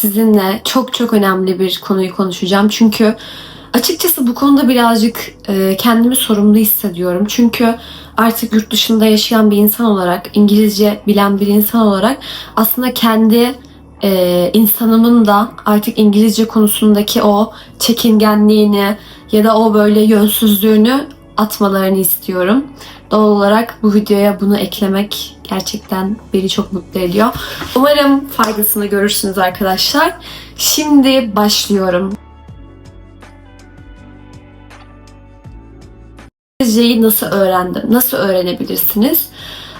sizinle çok çok önemli bir konuyu konuşacağım. Çünkü açıkçası bu konuda birazcık e, kendimi sorumlu hissediyorum. Çünkü artık yurt dışında yaşayan bir insan olarak, İngilizce bilen bir insan olarak aslında kendi e, insanımın da artık İngilizce konusundaki o çekingenliğini ya da o böyle yönsüzlüğünü atmalarını istiyorum. Doğal olarak bu videoya bunu eklemek gerçekten beni çok mutlu ediyor. Umarım faydasını görürsünüz arkadaşlar. Şimdi başlıyorum. İngilizceyi nasıl öğrendim? Nasıl öğrenebilirsiniz?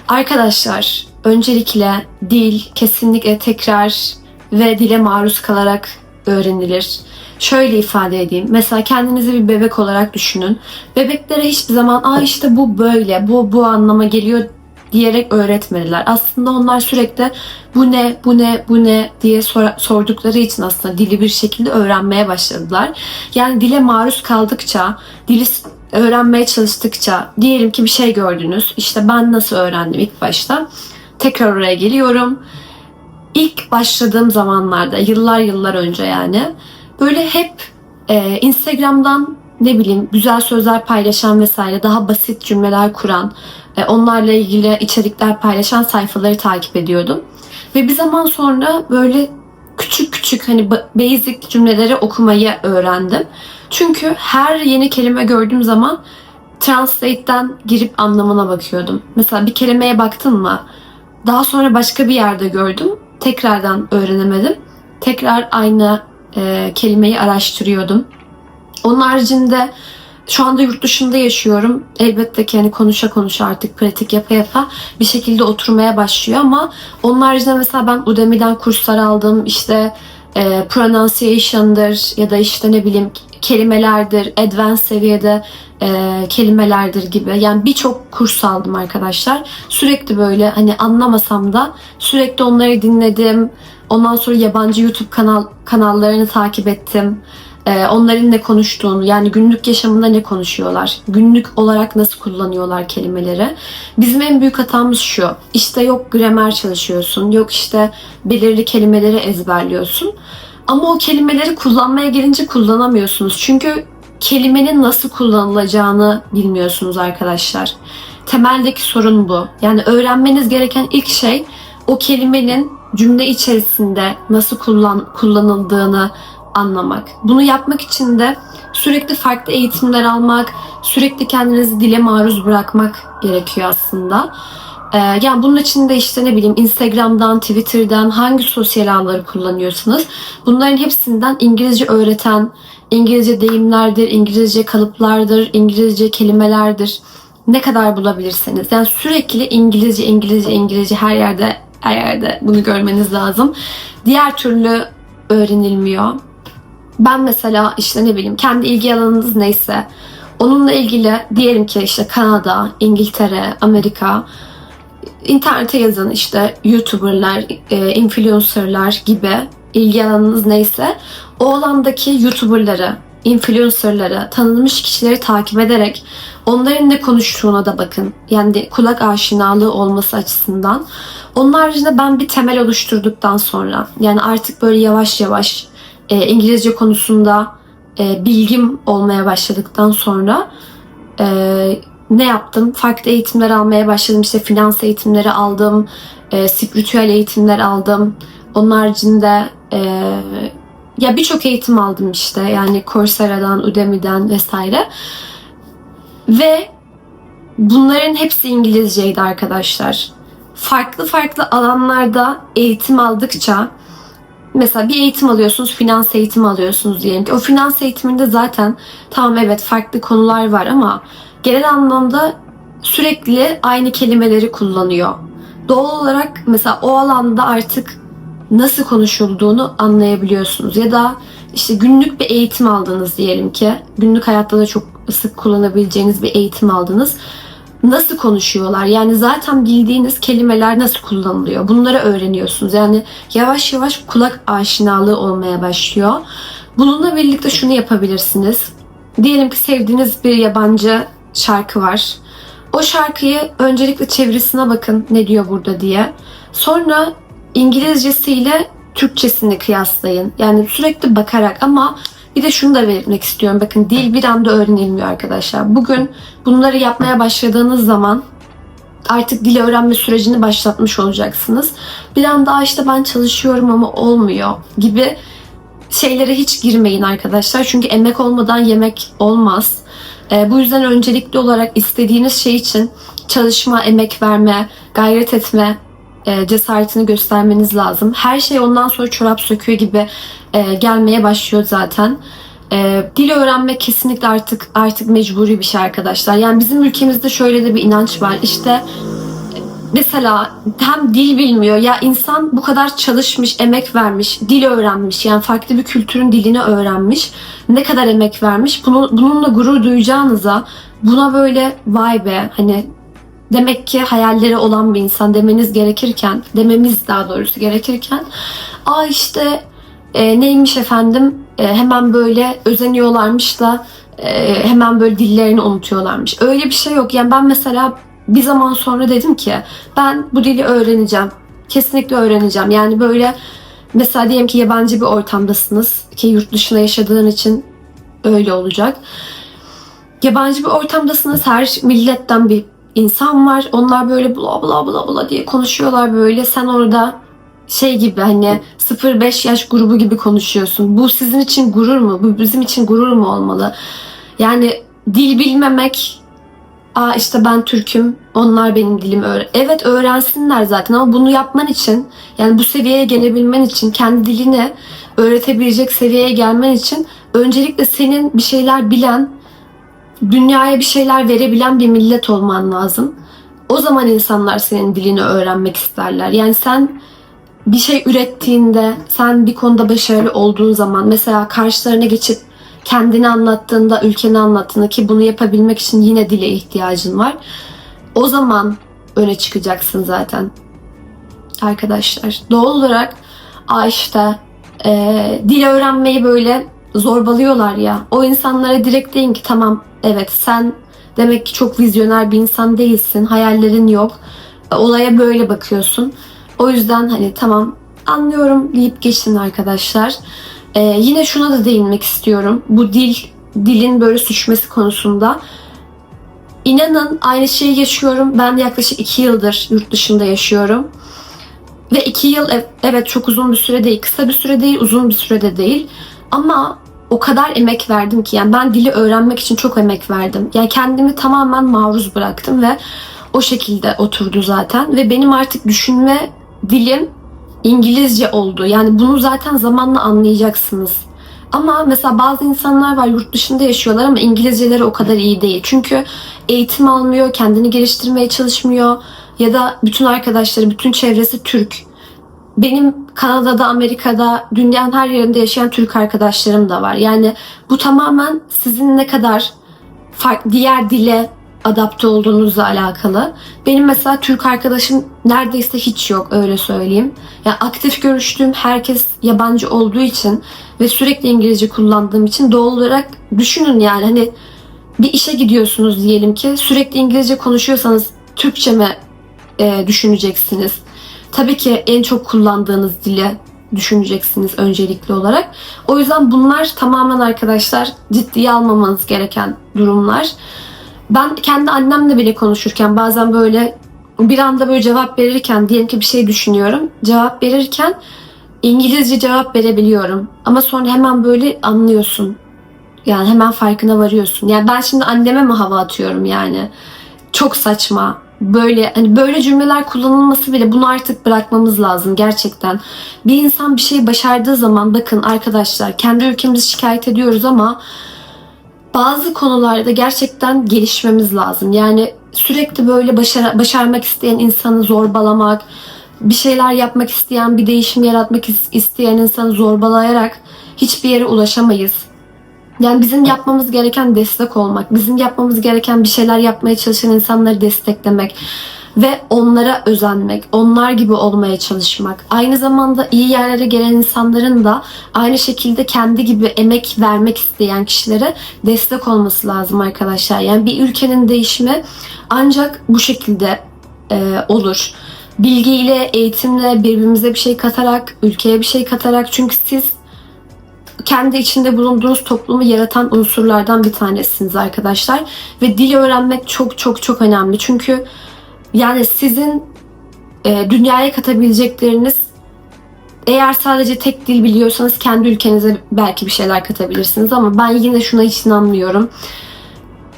Arkadaşlar öncelikle dil kesinlikle tekrar ve dile maruz kalarak öğrenilir. Şöyle ifade edeyim. Mesela kendinizi bir bebek olarak düşünün. Bebeklere hiçbir zaman aa işte bu böyle, bu bu anlama geliyor diyerek öğretmediler. Aslında onlar sürekli bu ne, bu ne, bu ne diye sor- sordukları için aslında dili bir şekilde öğrenmeye başladılar. Yani dile maruz kaldıkça, dili öğrenmeye çalıştıkça, diyelim ki bir şey gördünüz. İşte ben nasıl öğrendim ilk başta? Tekrar oraya geliyorum. İlk başladığım zamanlarda, yıllar yıllar önce yani, böyle hep e, Instagram'dan ne bileyim güzel sözler paylaşan vesaire daha basit cümleler kuran, e, onlarla ilgili içerikler paylaşan sayfaları takip ediyordum. Ve bir zaman sonra böyle küçük küçük hani ba- basic cümleleri okumayı öğrendim. Çünkü her yeni kelime gördüğüm zaman Translate'den girip anlamına bakıyordum. Mesela bir kelimeye baktın mı? Daha sonra başka bir yerde gördüm. Tekrardan öğrenemedim. Tekrar aynı e, kelimeyi araştırıyordum. Onun haricinde şu anda yurt dışında yaşıyorum. Elbette ki hani konuşa konuşa artık pratik yapa yapa bir şekilde oturmaya başlıyor ama onun haricinde mesela ben Udemy'den kurslar aldım. İşte e, pronunciation'dır ya da işte ne bileyim kelimelerdir, advanced seviyede e, kelimelerdir gibi. Yani birçok kurs aldım arkadaşlar. Sürekli böyle hani anlamasam da sürekli onları dinledim. Ondan sonra yabancı YouTube kanal kanallarını takip ettim. Ee, onların ne konuştuğunu yani günlük yaşamında ne konuşuyorlar, günlük olarak nasıl kullanıyorlar kelimeleri. Bizim en büyük hatamız şu. İşte yok gramer çalışıyorsun, yok işte belirli kelimeleri ezberliyorsun. Ama o kelimeleri kullanmaya gelince kullanamıyorsunuz. Çünkü kelimenin nasıl kullanılacağını bilmiyorsunuz arkadaşlar. Temeldeki sorun bu. Yani öğrenmeniz gereken ilk şey o kelimenin cümle içerisinde nasıl kullan kullanıldığını anlamak. Bunu yapmak için de sürekli farklı eğitimler almak, sürekli kendinizi dile maruz bırakmak gerekiyor aslında. Ee, yani bunun için de işte ne bileyim Instagram'dan, Twitter'dan hangi sosyal ağları kullanıyorsunuz? Bunların hepsinden İngilizce öğreten, İngilizce deyimlerdir, İngilizce kalıplardır, İngilizce kelimelerdir. Ne kadar bulabilirseniz. Yani sürekli İngilizce, İngilizce, İngilizce her yerde her yerde bunu görmeniz lazım. Diğer türlü öğrenilmiyor. Ben mesela işte ne bileyim kendi ilgi alanınız neyse onunla ilgili diyelim ki işte Kanada, İngiltere, Amerika internete yazın işte YouTuber'lar, e, influencer'lar gibi ilgi alanınız neyse o alandaki YouTuber'ları, influencer'ları, tanınmış kişileri takip ederek onların ne konuştuğuna da bakın. Yani kulak aşinalığı olması açısından. Onun haricinde ben bir temel oluşturduktan sonra yani artık böyle yavaş yavaş e, İngilizce konusunda e, bilgim olmaya başladıktan sonra e, ne yaptım? Farklı eğitimler almaya başladım. İşte finans eğitimleri aldım, e, spiritüel eğitimler aldım. Onun haricinde e, ya birçok eğitim aldım işte. Yani Coursera'dan, Udemy'den vesaire. Ve bunların hepsi İngilizceydi arkadaşlar. Farklı farklı alanlarda eğitim aldıkça mesela bir eğitim alıyorsunuz, finans eğitimi alıyorsunuz diyelim ki. O finans eğitiminde zaten tamam evet farklı konular var ama genel anlamda sürekli aynı kelimeleri kullanıyor. Doğal olarak mesela o alanda artık nasıl konuşulduğunu anlayabiliyorsunuz. Ya da işte günlük bir eğitim aldınız diyelim ki. Günlük hayatta da çok sık kullanabileceğiniz bir eğitim aldınız. Nasıl konuşuyorlar? Yani zaten bildiğiniz kelimeler nasıl kullanılıyor? Bunları öğreniyorsunuz. Yani yavaş yavaş kulak aşinalığı olmaya başlıyor. Bununla birlikte şunu yapabilirsiniz. Diyelim ki sevdiğiniz bir yabancı şarkı var. O şarkıyı öncelikle çevirisine bakın ne diyor burada diye. Sonra İngilizcesiyle Türkçesini kıyaslayın. Yani sürekli bakarak ama bir de şunu da belirtmek istiyorum. Bakın dil bir anda öğrenilmiyor arkadaşlar. Bugün bunları yapmaya başladığınız zaman artık dil öğrenme sürecini başlatmış olacaksınız. Bir anda "Aa işte ben çalışıyorum ama olmuyor gibi şeylere hiç girmeyin arkadaşlar. Çünkü emek olmadan yemek olmaz. Ee, bu yüzden öncelikli olarak istediğiniz şey için çalışma, emek verme, gayret etme e, cesaretini göstermeniz lazım. Her şey ondan sonra çorap söküyor gibi e, gelmeye başlıyor zaten. E, dil öğrenmek kesinlikle artık artık mecburi bir şey arkadaşlar. Yani bizim ülkemizde şöyle de bir inanç var. İşte mesela hem dil bilmiyor ya insan bu kadar çalışmış, emek vermiş, dil öğrenmiş yani farklı bir kültürün dilini öğrenmiş. Ne kadar emek vermiş. Bunu, bununla gurur duyacağınıza buna böyle vay be hani demek ki hayalleri olan bir insan demeniz gerekirken, dememiz daha doğrusu gerekirken aa işte e, neymiş efendim e, hemen böyle özeniyorlarmış da e, hemen böyle dillerini unutuyorlarmış. Öyle bir şey yok. Yani ben mesela bir zaman sonra dedim ki ben bu dili öğreneceğim. Kesinlikle öğreneceğim. Yani böyle mesela diyelim ki yabancı bir ortamdasınız ki yurt dışına yaşadığın için öyle olacak. Yabancı bir ortamdasınız. Her milletten bir insan var. Onlar böyle bla bla bla bla diye konuşuyorlar böyle. Sen orada şey gibi hani 0-5 yaş grubu gibi konuşuyorsun. Bu sizin için gurur mu? Bu bizim için gurur mu olmalı? Yani dil bilmemek Aa işte ben Türk'üm, onlar benim öğren. Evet öğrensinler zaten ama bunu yapman için, yani bu seviyeye gelebilmen için, kendi dilini öğretebilecek seviyeye gelmen için öncelikle senin bir şeyler bilen, dünyaya bir şeyler verebilen bir millet olman lazım. O zaman insanlar senin dilini öğrenmek isterler. Yani sen bir şey ürettiğinde, sen bir konuda başarılı olduğun zaman mesela karşılarına geçip kendini anlattığında, ülkeni anlattığında ki bunu yapabilmek için yine dile ihtiyacın var. O zaman öne çıkacaksın zaten. Arkadaşlar doğal olarak Aa işte dil öğrenmeyi böyle zorbalıyorlar ya. O insanlara direkt deyin ki tamam evet sen demek ki çok vizyoner bir insan değilsin. Hayallerin yok. Olaya böyle bakıyorsun. O yüzden hani tamam anlıyorum deyip geçin arkadaşlar. Ee, yine şuna da değinmek istiyorum. Bu dil, dilin böyle suçması konusunda. İnanın aynı şeyi yaşıyorum. Ben yaklaşık iki yıldır yurt dışında yaşıyorum. Ve iki yıl ev- evet çok uzun bir süre değil. Kısa bir süre değil, uzun bir süre de değil. Ama o kadar emek verdim ki yani ben dili öğrenmek için çok emek verdim. Yani kendimi tamamen maruz bıraktım ve o şekilde oturdu zaten. Ve benim artık düşünme dilim İngilizce oldu. Yani bunu zaten zamanla anlayacaksınız. Ama mesela bazı insanlar var yurt dışında yaşıyorlar ama İngilizceleri o kadar iyi değil. Çünkü eğitim almıyor, kendini geliştirmeye çalışmıyor ya da bütün arkadaşları, bütün çevresi Türk. Benim Kanada'da, Amerika'da, dünyanın her yerinde yaşayan Türk arkadaşlarım da var. Yani bu tamamen sizin ne kadar fark, diğer dile adapte olduğunuzla alakalı. Benim mesela Türk arkadaşım neredeyse hiç yok öyle söyleyeyim. Yani aktif görüştüğüm herkes yabancı olduğu için ve sürekli İngilizce kullandığım için doğal olarak düşünün yani hani bir işe gidiyorsunuz diyelim ki sürekli İngilizce konuşuyorsanız Türkçe mi e, düşüneceksiniz? Tabii ki en çok kullandığınız dili düşüneceksiniz öncelikli olarak. O yüzden bunlar tamamen arkadaşlar ciddiye almamanız gereken durumlar. Ben kendi annemle bile konuşurken bazen böyle bir anda böyle cevap verirken diyelim ki bir şey düşünüyorum. Cevap verirken İngilizce cevap verebiliyorum. Ama sonra hemen böyle anlıyorsun. Yani hemen farkına varıyorsun. Yani ben şimdi anneme mi hava atıyorum yani? Çok saçma. Böyle hani böyle cümleler kullanılması bile bunu artık bırakmamız lazım gerçekten. Bir insan bir şey başardığı zaman bakın arkadaşlar kendi ülkemizi şikayet ediyoruz ama bazı konularda gerçekten gelişmemiz lazım. Yani sürekli böyle başar başarmak isteyen insanı zorbalamak, bir şeyler yapmak isteyen, bir değişim yaratmak is- isteyen insanı zorbalayarak hiçbir yere ulaşamayız. Yani bizim yapmamız gereken destek olmak, bizim yapmamız gereken bir şeyler yapmaya çalışan insanları desteklemek ve onlara özenmek, onlar gibi olmaya çalışmak. Aynı zamanda iyi yerlere gelen insanların da aynı şekilde kendi gibi emek vermek isteyen kişilere destek olması lazım arkadaşlar. Yani bir ülkenin değişimi ancak bu şekilde e, olur. bilgiyle, eğitimle birbirimize bir şey katarak, ülkeye bir şey katarak çünkü siz kendi içinde bulunduğunuz toplumu yaratan unsurlardan bir tanesiniz arkadaşlar. Ve dil öğrenmek çok çok çok önemli. Çünkü yani sizin e, dünyaya katabilecekleriniz eğer sadece tek dil biliyorsanız kendi ülkenize belki bir şeyler katabilirsiniz ama ben yine şuna hiç inanmıyorum.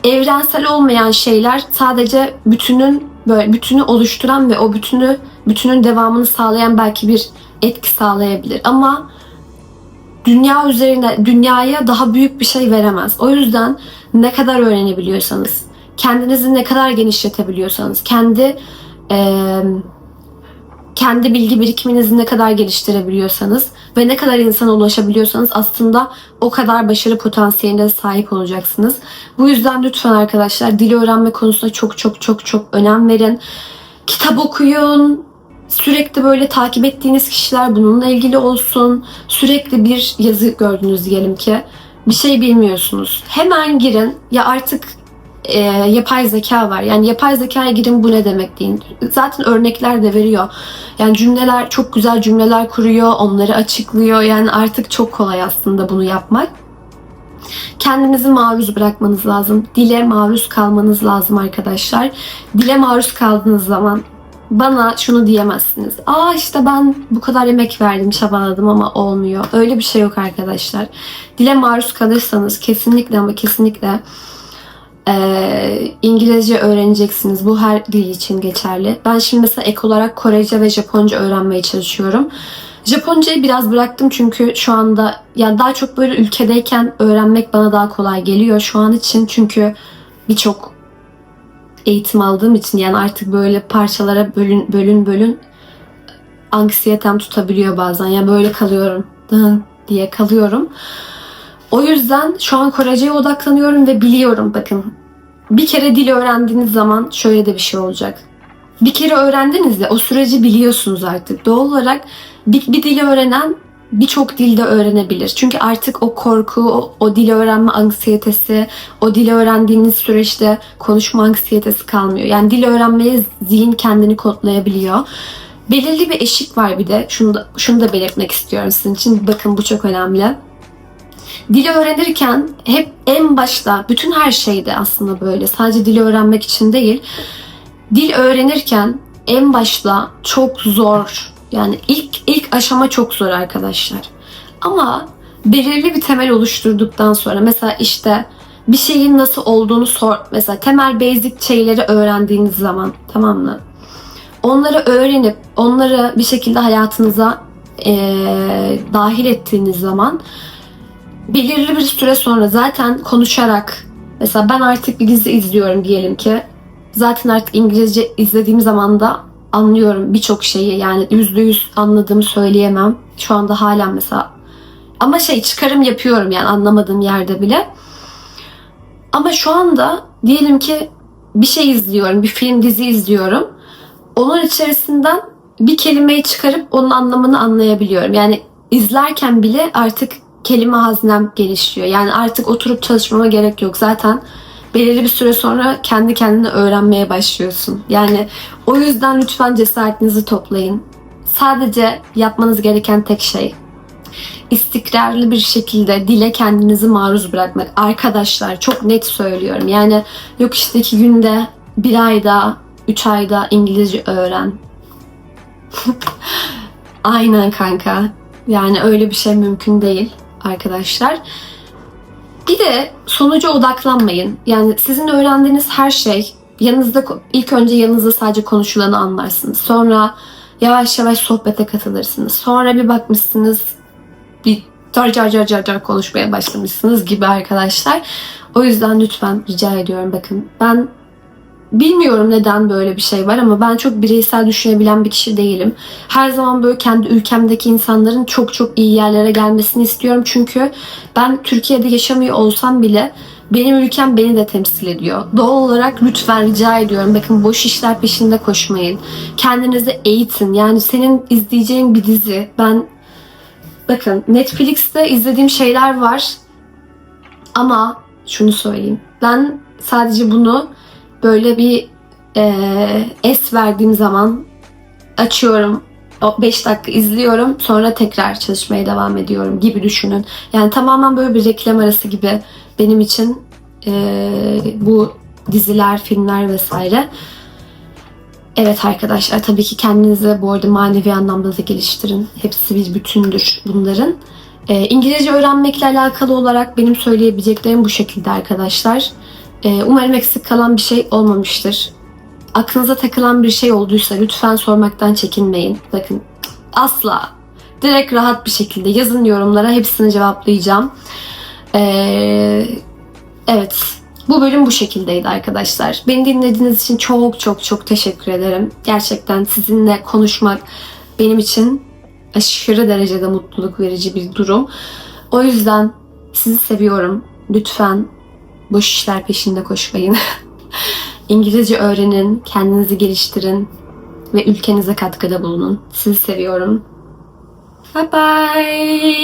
Evrensel olmayan şeyler sadece bütünün böyle bütünü oluşturan ve o bütünü bütünün devamını sağlayan belki bir etki sağlayabilir. Ama dünya üzerine dünyaya daha büyük bir şey veremez. O yüzden ne kadar öğrenebiliyorsanız, kendinizi ne kadar genişletebiliyorsanız, kendi eee kendi bilgi birikiminizi ne kadar geliştirebiliyorsanız ve ne kadar insana ulaşabiliyorsanız aslında o kadar başarı potansiyeline sahip olacaksınız. Bu yüzden lütfen arkadaşlar dil öğrenme konusunda çok çok çok çok önem verin. Kitap okuyun, sürekli böyle takip ettiğiniz kişiler bununla ilgili olsun. Sürekli bir yazı gördünüz diyelim ki. Bir şey bilmiyorsunuz. Hemen girin. Ya artık e, yapay zeka var. Yani yapay zekaya girin bu ne demek deyin. Zaten örnekler de veriyor. Yani cümleler çok güzel cümleler kuruyor, onları açıklıyor. Yani artık çok kolay aslında bunu yapmak. Kendinizi maruz bırakmanız lazım. Dile maruz kalmanız lazım arkadaşlar. Dile maruz kaldığınız zaman bana şunu diyemezsiniz. Aa işte ben bu kadar emek verdim, çabaladım ama olmuyor. Öyle bir şey yok arkadaşlar. Dile maruz kalırsanız kesinlikle ama kesinlikle e, İngilizce öğreneceksiniz. Bu her dil için geçerli. Ben şimdi mesela ek olarak Korece ve Japonca öğrenmeye çalışıyorum. Japoncayı biraz bıraktım çünkü şu anda yani daha çok böyle ülkedeyken öğrenmek bana daha kolay geliyor şu an için çünkü birçok eğitim aldığım için yani artık böyle parçalara bölün bölün bölün anksiyetem tutabiliyor bazen. Yani böyle kalıyorum diye kalıyorum. O yüzden şu an Korece'ye odaklanıyorum ve biliyorum bakın. Bir kere dil öğrendiğiniz zaman şöyle de bir şey olacak. Bir kere öğrendiniz ya o süreci biliyorsunuz artık. Doğal olarak bir, bir dili öğrenen birçok dilde öğrenebilir. Çünkü artık o korku, o, o dili öğrenme anksiyetesi, o dili öğrendiğiniz süreçte konuşma anksiyetesi kalmıyor. Yani dil öğrenmeye zihin kendini kodlayabiliyor. Belirli bir eşik var bir de. Şunu da, şunu da belirtmek istiyorum sizin için. Bakın bu çok önemli. Dili öğrenirken hep en başta bütün her şeyde aslında böyle sadece dili öğrenmek için değil. Dil öğrenirken en başta çok zor yani ilk ilk aşama çok zor arkadaşlar. Ama belirli bir temel oluşturduktan sonra mesela işte bir şeyin nasıl olduğunu sor. Mesela temel basic şeyleri öğrendiğiniz zaman tamam mı? Onları öğrenip onları bir şekilde hayatınıza ee, dahil ettiğiniz zaman belirli bir süre sonra zaten konuşarak mesela ben artık bir dizi izliyorum diyelim ki zaten artık İngilizce izlediğim zaman da anlıyorum birçok şeyi yani yüzde yüz anladığımı söyleyemem. Şu anda halen mesela ama şey çıkarım yapıyorum yani anlamadığım yerde bile. Ama şu anda diyelim ki bir şey izliyorum, bir film dizi izliyorum. Onun içerisinden bir kelimeyi çıkarıp onun anlamını anlayabiliyorum. Yani izlerken bile artık kelime haznem gelişiyor. Yani artık oturup çalışmama gerek yok. Zaten belirli bir süre sonra kendi kendine öğrenmeye başlıyorsun. Yani o yüzden lütfen cesaretinizi toplayın. Sadece yapmanız gereken tek şey istikrarlı bir şekilde dile kendinizi maruz bırakmak. Arkadaşlar çok net söylüyorum. Yani yok işte iki günde, bir ayda, üç ayda İngilizce öğren. Aynen kanka. Yani öyle bir şey mümkün değil arkadaşlar. Bir de sonuca odaklanmayın. Yani sizin öğrendiğiniz her şey yanınızda ilk önce yanınızda sadece konuşulanı anlarsınız. Sonra yavaş yavaş sohbete katılırsınız. Sonra bir bakmışsınız bir car car car car car konuşmaya başlamışsınız gibi arkadaşlar. O yüzden lütfen rica ediyorum bakın ben Bilmiyorum neden böyle bir şey var ama ben çok bireysel düşünebilen bir kişi değilim. Her zaman böyle kendi ülkemdeki insanların çok çok iyi yerlere gelmesini istiyorum. Çünkü ben Türkiye'de yaşamıyor olsam bile benim ülkem beni de temsil ediyor. Doğal olarak lütfen rica ediyorum. Bakın boş işler peşinde koşmayın. Kendinizi eğitin. Yani senin izleyeceğin bir dizi. Ben bakın Netflix'te izlediğim şeyler var. Ama şunu söyleyeyim. Ben sadece bunu böyle bir e, es verdiğim zaman açıyorum. 5 dakika izliyorum. Sonra tekrar çalışmaya devam ediyorum gibi düşünün. Yani tamamen böyle bir reklam arası gibi benim için eee, bu diziler, filmler vesaire. Evet arkadaşlar tabii ki kendinizi bu arada manevi anlamda da geliştirin. Hepsi bir bütündür bunların. Ee, İngilizce öğrenmekle alakalı olarak benim söyleyebileceklerim bu şekilde arkadaşlar. Ee, umarım eksik kalan bir şey olmamıştır. Aklınıza takılan bir şey olduysa lütfen sormaktan çekinmeyin. Bakın asla. Direkt rahat bir şekilde yazın yorumlara hepsini cevaplayacağım. Ee, evet bu bölüm bu şekildeydi arkadaşlar. Beni dinlediğiniz için çok çok çok teşekkür ederim. Gerçekten sizinle konuşmak benim için aşırı derecede mutluluk verici bir durum. O yüzden sizi seviyorum. Lütfen boş işler peşinde koşmayın. İngilizce öğrenin, kendinizi geliştirin ve ülkenize katkıda bulunun. Sizi seviyorum. Bye bye.